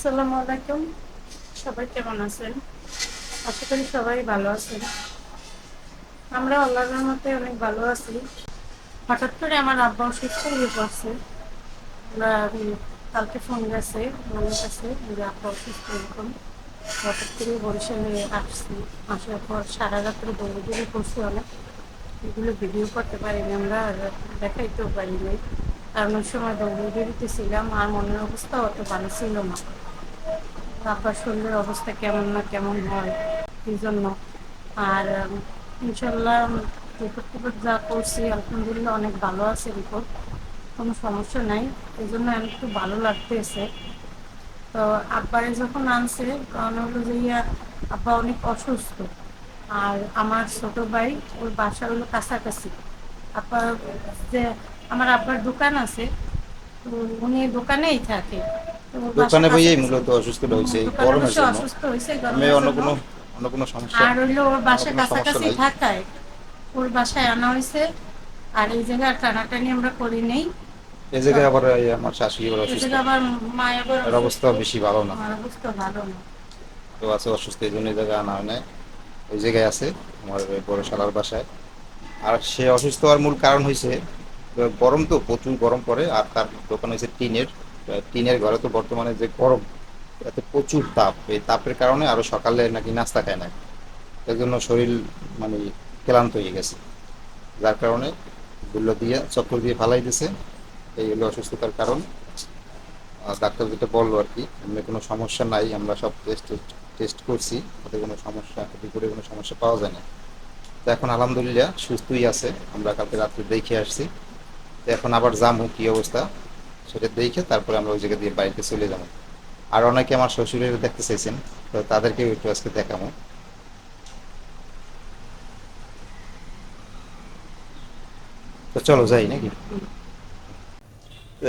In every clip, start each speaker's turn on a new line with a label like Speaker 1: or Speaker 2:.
Speaker 1: আসসালামু আলাইকুম। সবাই কেমন আছেন? আশা করি সবাই ভালো আছেন। আমরা আল্লাহর মতে অনেক ভালো আছি। হঠাৎ করে আমার আব্বা অসুস্থ হয়ে পড়ছে। আমরা কালকে ফোন গেছে আমার কাছে যে আব্বা অসুস্থ এরকম। হঠাৎ করে বরিশালে আসছি। আসার পর সারা রাত্রে দৌড়ে করছি অনেক। এগুলো ভিডিও করতে পারিনি আমরা দেখাইতেও পারিনি। কারণ ওই সময় দৌড়ে ছিলাম আর মনের অবস্থা অত ভালো ছিল না। আব্বার শরীরের অবস্থা কেমন না কেমন হয়, এই জন্য। আর ইনশাল্লাহ রিপোর্ট টিপোর্ট যা করছি, আলহামদুলিল্লাহ অনেক ভালো আছে রিপোর্ট। কোনো সমস্যা নাই, এই জন্য আমি একটু ভালো লাগতেছে। তো আব্বারে যখন আনছে কারণ হলো যে ইয়া, আব্বা অনেক অসুস্থ। আর আমার ছোট ভাই, ওর বাসা হলো কাছাকাছি। আব্বা যে, আমার আব্বার দোকান আছে, তো উনি দোকানেই থাকে।
Speaker 2: দোকানে বইয়েই মূলত অসুস্থ হয়েছে এই গরমের জন্য। আমি অন্য। কোনো অন্য কোনো সমস্যা
Speaker 1: আর হইল ওর বাসা কাছাকাছি। থাকায় ওর বাসায় আনা হয়েছে। আর এই জায়গায় টানাটানি আমরা করি নেই।
Speaker 2: এই জায়গায় আবার আমার শাশুড়ি আবার অসুস্থ।
Speaker 1: আবার মায় আবার
Speaker 2: এর অবস্থা বেশি ভালো না।
Speaker 1: অবস্থা ভালো না।
Speaker 2: তো আছে অসুস্থ এই জন্য এই জায়গায় আনা হয় নাই। ওই জায়গায় আছে আমার বড় শালার বাসায়। আর সে অসুস্থ হওয়ার মূল কারণ হয়েছে গরম তো প্রচুর গরম পড়ে আর তার দোকান হয়েছে টিনের। টিনের ঘরে তো বর্তমানে যে গরম, এতে প্রচুর তাপ। এই তাপের কারণে আরও সকালে নাকি নাস্তা খায় না এর জন্য শরীর মানে ক্লান্ত হয়ে গেছে। যার কারণে গুলো দিয়ে চক্র দিয়ে ফালাই দিছে। এই হলো অসুস্থতার কারণ। ডাক্তার যেটা বলল আর কি, এমনি কোনো সমস্যা নাই, আমরা সব টেস্ট টেস্ট করছি। তাতে কোনো সমস্যা, রিপোর্টে কোনো সমস্যা পাওয়া যায় না। তো এখন আলহামদুলিল্লাহ সুস্থই আছে। আমরা কালকে রাত্রে দেখে আসছি। তো এখন আবার জামু কি অবস্থা? সেটা দেখে তারপরে আমরা ওই জায়গা দিয়ে বাড়িতে চলে যাব। আর অনেকে আমার শ্বশুরের দেখতে চাইছেন তো তাদেরকে একটু আজকে দেখাবো। তো চলো যাই নাকি?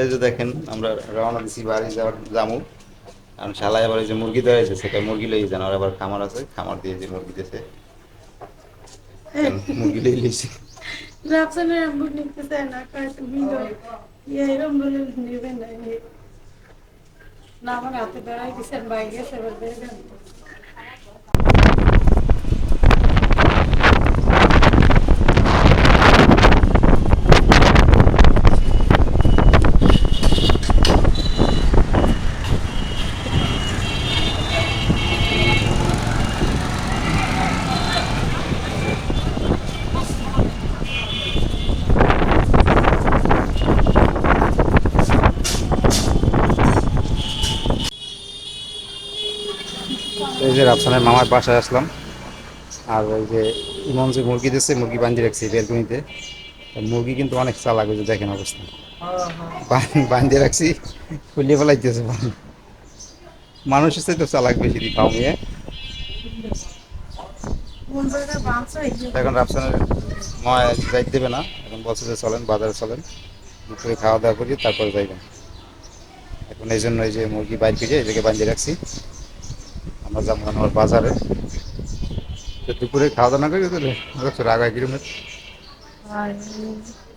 Speaker 2: এই যে দেখেন আমরা রওনা দিছি বাড়ি যাওয়ার জামু। কারণ শালায় আবার যে মুরগি দেওয়া হয়েছে সেটা মুরগি লই যান আর আবার খামার আছে খামার দিয়ে যে মুরগি দিয়েছে মুরগি লই
Speaker 1: রাফসানের নিতে চায় না তুমি এরম বলে নেবে না আমার হাতে বেড়াই দিচ্ছেন বাইরে গেছে
Speaker 2: এই যে রাফসানের মামার বাসায় আসলাম। আর ওই যে ইমন যে মুরগি দিচ্ছে মুরগি বান্ধি রাখছি বেলকুনিতে মুরগি কিন্তু অনেক চালাক হয়েছে দেখেন অবস্থা। বান- বান্ধে রাখছি খুলিয়ে ফেলাইতেছে মানুষের চাইতে চালাক বেশি দি পাও নিয়ে এখন রাফসানের মা যাইতে দেবে না, এখন বলছে যে চলেন, বাজারে চলেন, দুপুরে খাওয়া দাওয়া করি, তারপরে যাইবেন। এখন এই জন্য এই যে মুরগি বাইর ফিরে এই জায়গায় বাঁধিয়ে রাখছি। আমরা যাব এখন বাজারে। তো দুপুরে খাওয়া দাওয়া না করি তাহলে রাখছো রাগ হয়
Speaker 1: আর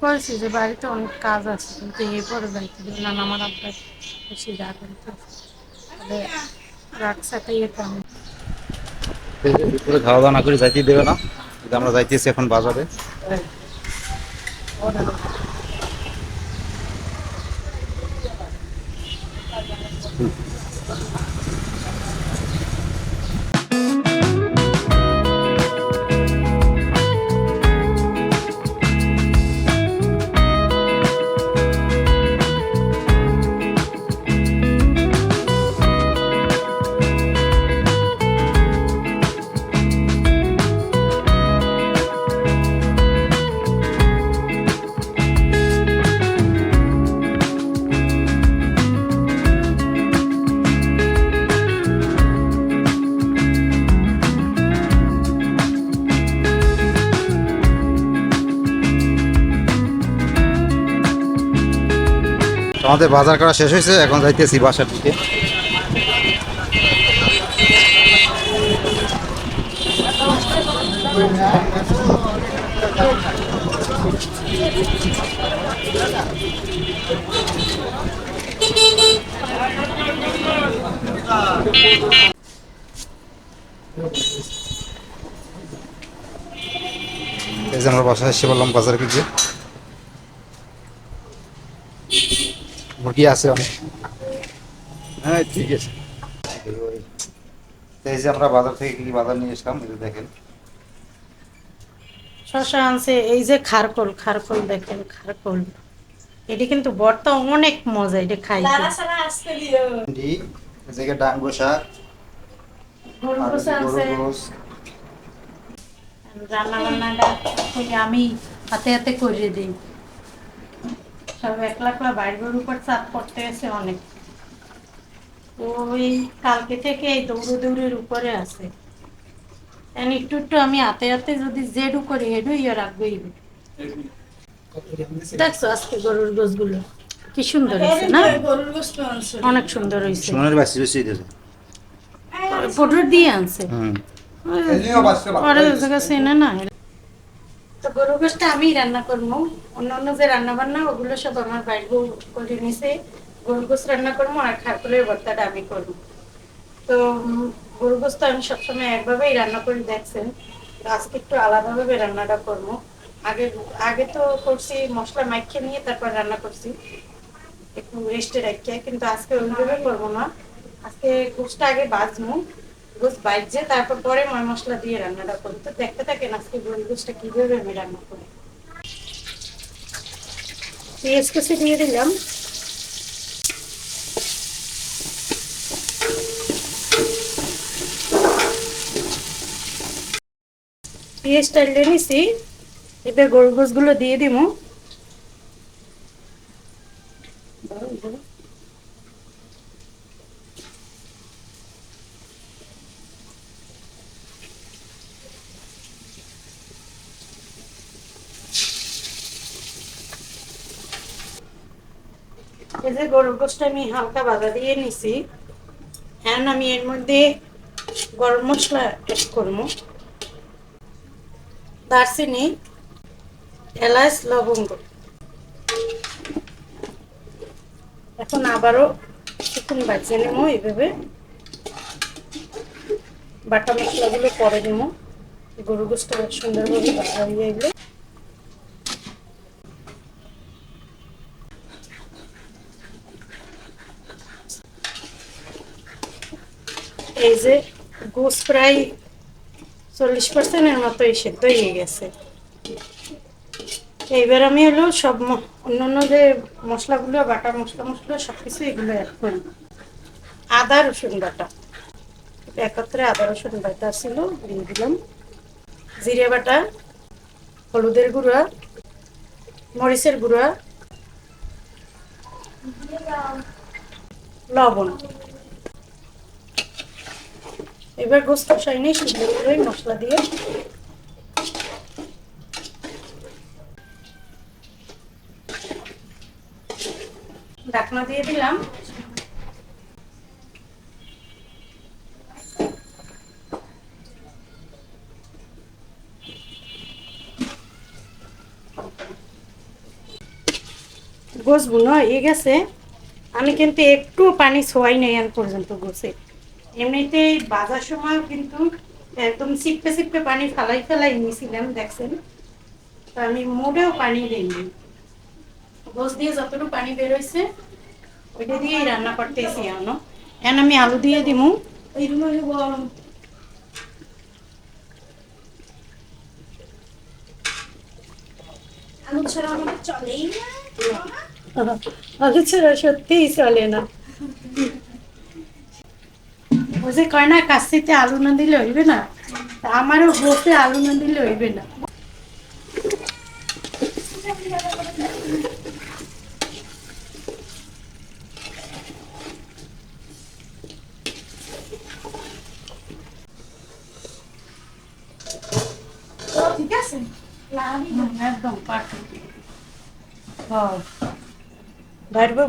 Speaker 1: করেছি যে বাড়িতে অনেক কাজ আছে কিন্তু এরপরে যাইতে দেবে না আমার আব্বা বেশি রাগ হইতো তাহলে রাগ সাথে ইয়ে
Speaker 2: যে দুপুরে খাওয়া দাওয়া না করে যাইতেই দেবে না। আমরা যাইতেছি এখন বাজারে। আমাদের বাজার করা শেষ হয়েছে এখন যাইতেছি বাসার দিকে। বাসায় এসে বললাম বাজার কিছু মুরগি আছে অনেক।
Speaker 3: হ্যাঁ ঠিক আছে।
Speaker 2: এই যে আমরা বাজার থেকে কি কি বাজার নিয়ে এসলাম যে দেখেন।
Speaker 1: শশা আনছে এই যে খারকোল খারকোল দেখেন খারকোল। এটি কিন্তু বর্তা অনেক মজা এটা
Speaker 2: ডাঙ্গো শাক।
Speaker 1: রান্না বান্নাটা আমি হাতে হাতে করে দিই। সব একলা একলা বাইরের উপর চাপ করতে এসে অনেক। ওই কালকে থেকে এই দৌড়ে দৌড়ের উপরে আছে। একটু একটু আমি হাতে হাতে যদি জেডু করি হেডু ইয়ে রাখবোই দেখছ আজকে গরুর গোসগুলো কি সুন্দর হয়েছে না? অনেক সুন্দর হয়েছে।
Speaker 2: বাসি দিয়েছে
Speaker 1: পটর দিয়ে আনছে। ওদের কাছে এনে না তো গরু গোষ্ঠটা আমি রান্না করব। অন্য অন্য যে রান্না বান্না ওগুলো সব আমার বাইর বউ করে নিছে। গরু গোস রান্না করব আর খারকুলের ভর্তাটা আমি করব। তো গরু তো আমি সবসময় একভাবেই রান্না করে, দেখছেন। আজকে একটু আলাদাভাবে রান্নাটা করব। আগে আগে তো করছি মশলা মাইখে নিয়ে তারপর রান্না করছি। একটু রেস্টে রাখিয়ে, কিন্তু আজকে ওইভাবে করব না। আজকে গোসটা আগে বাজবো গোস বাইজে তারপর পরে ময় মশলা দিয়ে রান্নাটা করি। তো দেখতে আজকে গরু গোসটা আমি রান্না করি। পেঁয়াজ কুচি দিয়ে দিলাম। পেঁয়াজটা ঢেলে নিছি। এবার দিয়ে দিব এই যে গরুর গোষ্ঠটা আমি হালকা বাধা দিয়ে নিছি। এখন আমি এর মধ্যে গরম মশলা অ্যাড করব। দারচিনি, এলাচ, লবঙ্গ। এখন আবারও কিছুক্ষণ বাজিয়ে নেব এইভাবে। বাটা মশলাগুলো পরে নেব। গরু গোষ্ঠটা সুন্দরভাবে বাটা হয়ে গেলে। যে গোস প্রায় চল্লিশ পার্সেন্টের মতো এই সেদ্ধ হয়ে গেছে। এইবার আমি হলো সব ম- অন্যান্য যে মশলাগুলো, বাটা মশলা মশলা সব কিছু এগুলো অ্যাড করি আদা, রসুন বাটা। একত্রে আদা, রসুন বাটা ছিল, দিয়ে দিলাম। জিরে বাটা, হলুদের গুঁড়া, মরিচের গুঁড়া, লবণ। এবার গোস্ত নিয়ে সুন্দর করে মশলা দিয়ে। ঢাকনা দিয়ে দিলাম। গোস বুনো হয়ে গেছে। আমি কিন্তু একটু পানি ছোয়াই নাই আন পর্যন্ত গোসে। এমনিতেই বাজার সময় কিন্তু একদম চিপকে চিপকে পানি ফেলাই ফেলাই নিয়েছিলাম দেখছেন? তো আমি মোটেও পানি দিইনি। গোস দিয়ে যতটুকু পানি বেরোইছে ওইটা দিয়েই রান্না করতেছি এখনও। এখন আমি আলু দিয়ে দিমু।
Speaker 4: আলু ছাড়া আমাদের চলেই না।
Speaker 1: আলু ছাড়া সত্যিই চলে না। ও যে কয় না, কাশিতে আলু না দিলে হইবে না। আমারও গোসে আলু না দিলে হইবে না।
Speaker 4: ঠিক আছে?
Speaker 1: একদম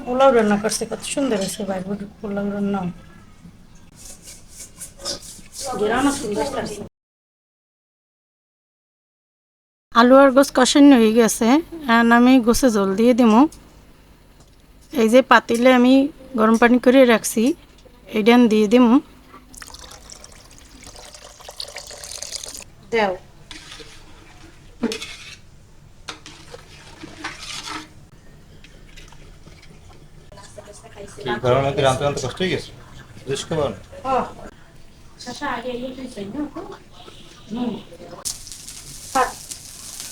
Speaker 1: পোলাও রান্না করছে, কত সুন্দর হয়েছে বাইর বউ পোলাও রান্না। আলু আর গোস কষানো হয়ে গেছে এখন আমি গোসে জল দিয়ে দিব এই যে পাতিলে আমি গরম পানি করে রাখছি এইডান দিয়ে দিম। দেও।
Speaker 2: মধ্যে রান্তে রান্তে কষ্ট হয়ে গেছে?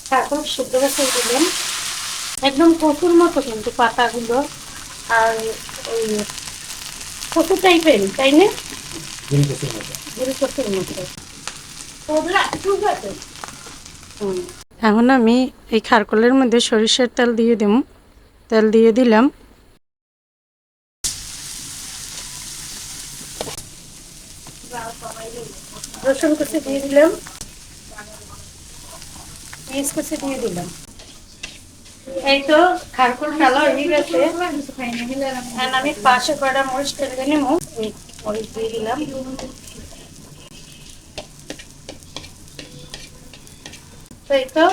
Speaker 1: তারপর শুদ্ধ বছর দিলেন। একদম কচুর মতো কিন্তু পাতাগুলো আর ওই কচু টাইপের তাই না? গুড়ি কচুর মতো। হুম। এখন আমি এই খারকলের মধ্যে সরিষার তেল দিয়ে দিম। তেল দিয়ে দিলাম। রসুন কুচি দিয়ে দিলাম। পেঁয়াজ কুচি দিয়ে দিলাম। এই তো খারকুল কালো হয়ে গেছে। আমি পাশে কটা মরিচ তেলে নেব। মরিচ দিয়ে দিলাম। এই তো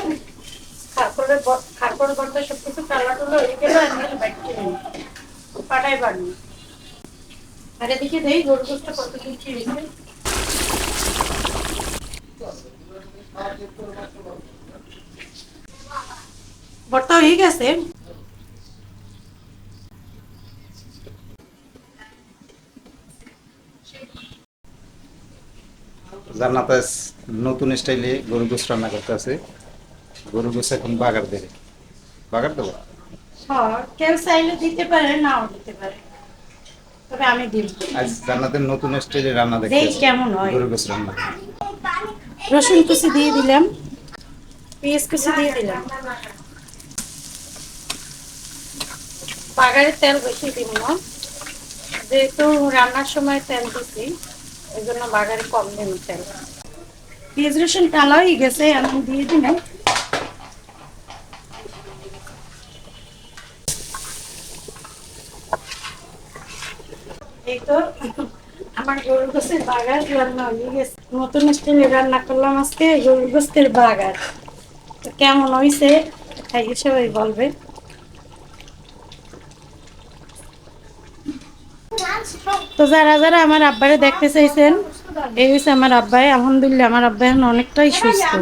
Speaker 1: খারকুলের খারকুল বলতে সব কিছু কালো টুলো হয়ে গেল, আমি বাড়িতে পাটাই বাড়ি। আর এদিকে দেই গরু গোষ্ঠটা কত দিচ্ছি রেখে ভর্তা হয়ে গেছে।
Speaker 2: জান্নাতে নতুন স্টাইলে গরু গোস রান্না করতে আছে। গরু গোস এখন বাগার দেবে। বাগার দেবো?
Speaker 1: হ্যাঁ কেউ চাইলে দিতে পারে নাও দিতে পারে। তবে আমি দিব
Speaker 2: আজ জান্নাতের নতুন স্টাইলে রান্না
Speaker 1: দেখ কেমন হয়।
Speaker 2: গরু গোস রান্না।
Speaker 1: রসুন কুচি দিয়ে দিলাম পেঁয়াজ কুচি দিয়ে দিলাম। বাগারে তেল বেশি দিব না। যেহেতু রান্নার সময় তেল দিছি ওই জন্য বাগারে কম দিন তেল। পেঁয়াজ রসুন কালো হয়ে গেছে আমি দিয়ে দিলাম। তো আমার গরু বাগার রান্না হয়ে গেছে। নতুন স্টাইলে রান্না করলাম আজকে গরু গোস্তের কেমন হয়েছে খাইয়ে সবাই বলবে। তো যারা যারা আমার আব্বারে দেখতে চাইছেন, এই হয়েছে আমার আব্বাই। আলহামদুলিল্লাহ, আমার আব্বা এখন অনেকটাই সুস্থ।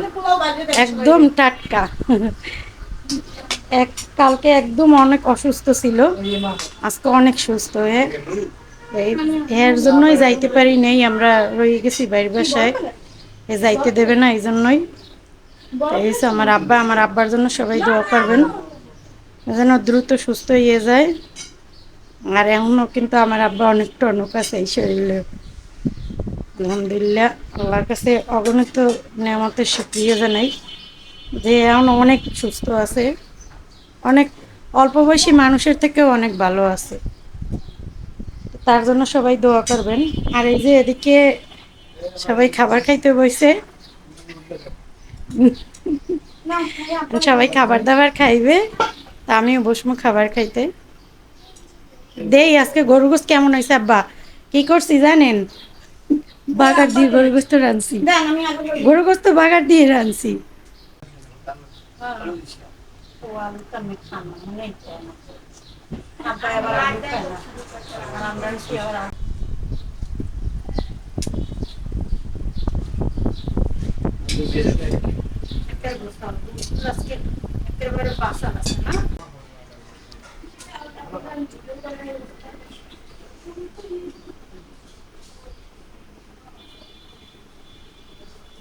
Speaker 1: একদম টাটকা। এক কালকে একদম অনেক অসুস্থ ছিল। আজকে অনেক সুস্থ হয়ে এর জন্যই যাইতে পারি নেই, আমরা রয়ে গেছি বাড়ির বাসায়। এ যাইতে দেবে না এই জন্যই। এই আমার আব্বা, আমার আব্বার জন্য সবাই দোয়া করবেন, যেন দ্রুত সুস্থ হয়ে যায়। আর এখনও কিন্তু আমার আব্বা অনেক টনক আছে এই শরীরে। আলহামদুলিল্লাহ, আল্লাহর কাছে অগণিত নেয়ামতের সুক্রিয়া জানাই যে এখন অনেক সুস্থ আছে। অনেক অল্প বয়সী মানুষের থেকেও অনেক ভালো আছে। তার জন্য সবাই দোয়া করবেন। আর এই যে এদিকে সবাই খাবার খাইতে বসে সবাই খাবার দাবার খাইবে তা আমিও বসবো খাবার খাইতে। দেই আজকে গরু গোস কেমন হয়েছে আব্বা? কি করছি জানেন? বাগার দিয়ে গরু গোস্ত রানছি গরু গোস্ত বাগার দিয়ে রানছি একেবারে বাসা আছে না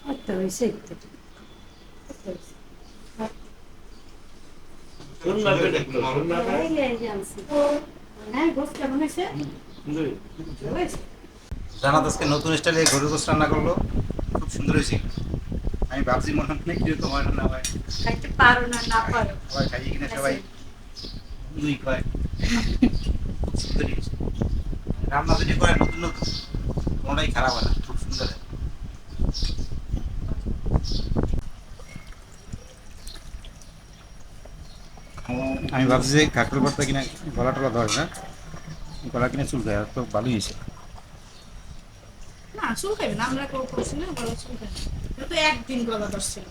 Speaker 1: আচ্ছা হয়েছে একটু হ্যাঁ গোস কেমন হয়েছে হয়েছে
Speaker 2: জানাত আজকে নতুন স্টাইলে গরু গোস রান্না করল। খুব সুন্দর হয়েছে। আমি ভাবছি মনে হয় কীরকম হয় না হয়।
Speaker 1: খাইতে পারো না না পারো।
Speaker 2: সবাই খাইয়ে কিনে সবাই দুই খায়। সুন্দর রান্না যদি করে নতুন নতুন কোনোটাই খারাপ হয় না খুব সুন্দর হয়। আমি ভাবছি যে কাকুর ভর্তা কিনা গলা টলা ধরে না। গলা কিনে চুল খায় তো ভালোই হয়েছে।
Speaker 4: না চুল খাইবে না আমরা কেউ করছি না গলা চুল খাইবে তো একদিন গলা ধরছিল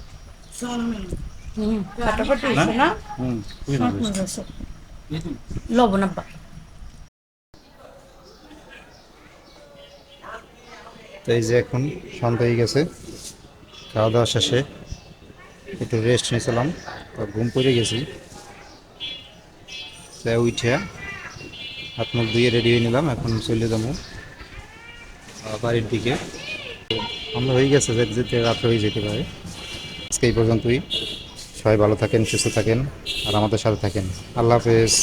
Speaker 4: জন্মে
Speaker 1: হুম ফাটাফাটি হয়েছে না।
Speaker 2: হুম খুবই ভালো হয়েছে।
Speaker 1: হয়েছে লবণ আব্বা।
Speaker 2: এই যে এখন সন্ধ্যা হয়ে গেছে খাওয়া দাওয়া শেষে একটু রেস্ট নিয়েছিলাম ঘুম পড়ে গেছি। তাই উঠে হাত মুখ ধুয়ে রেডি হয়ে নিলাম, এখন চলে যাব বাড়ির দিকে। আমরা হয়ে গেছে যেতে রাত্র হয়ে যেতে পারে। আজকে এই পর্যন্তই। সবাই ভালো থাকেন, সুস্থ থাকেন, আর আমাদের সাথে থাকেন। আল্লাহ হাফেজ।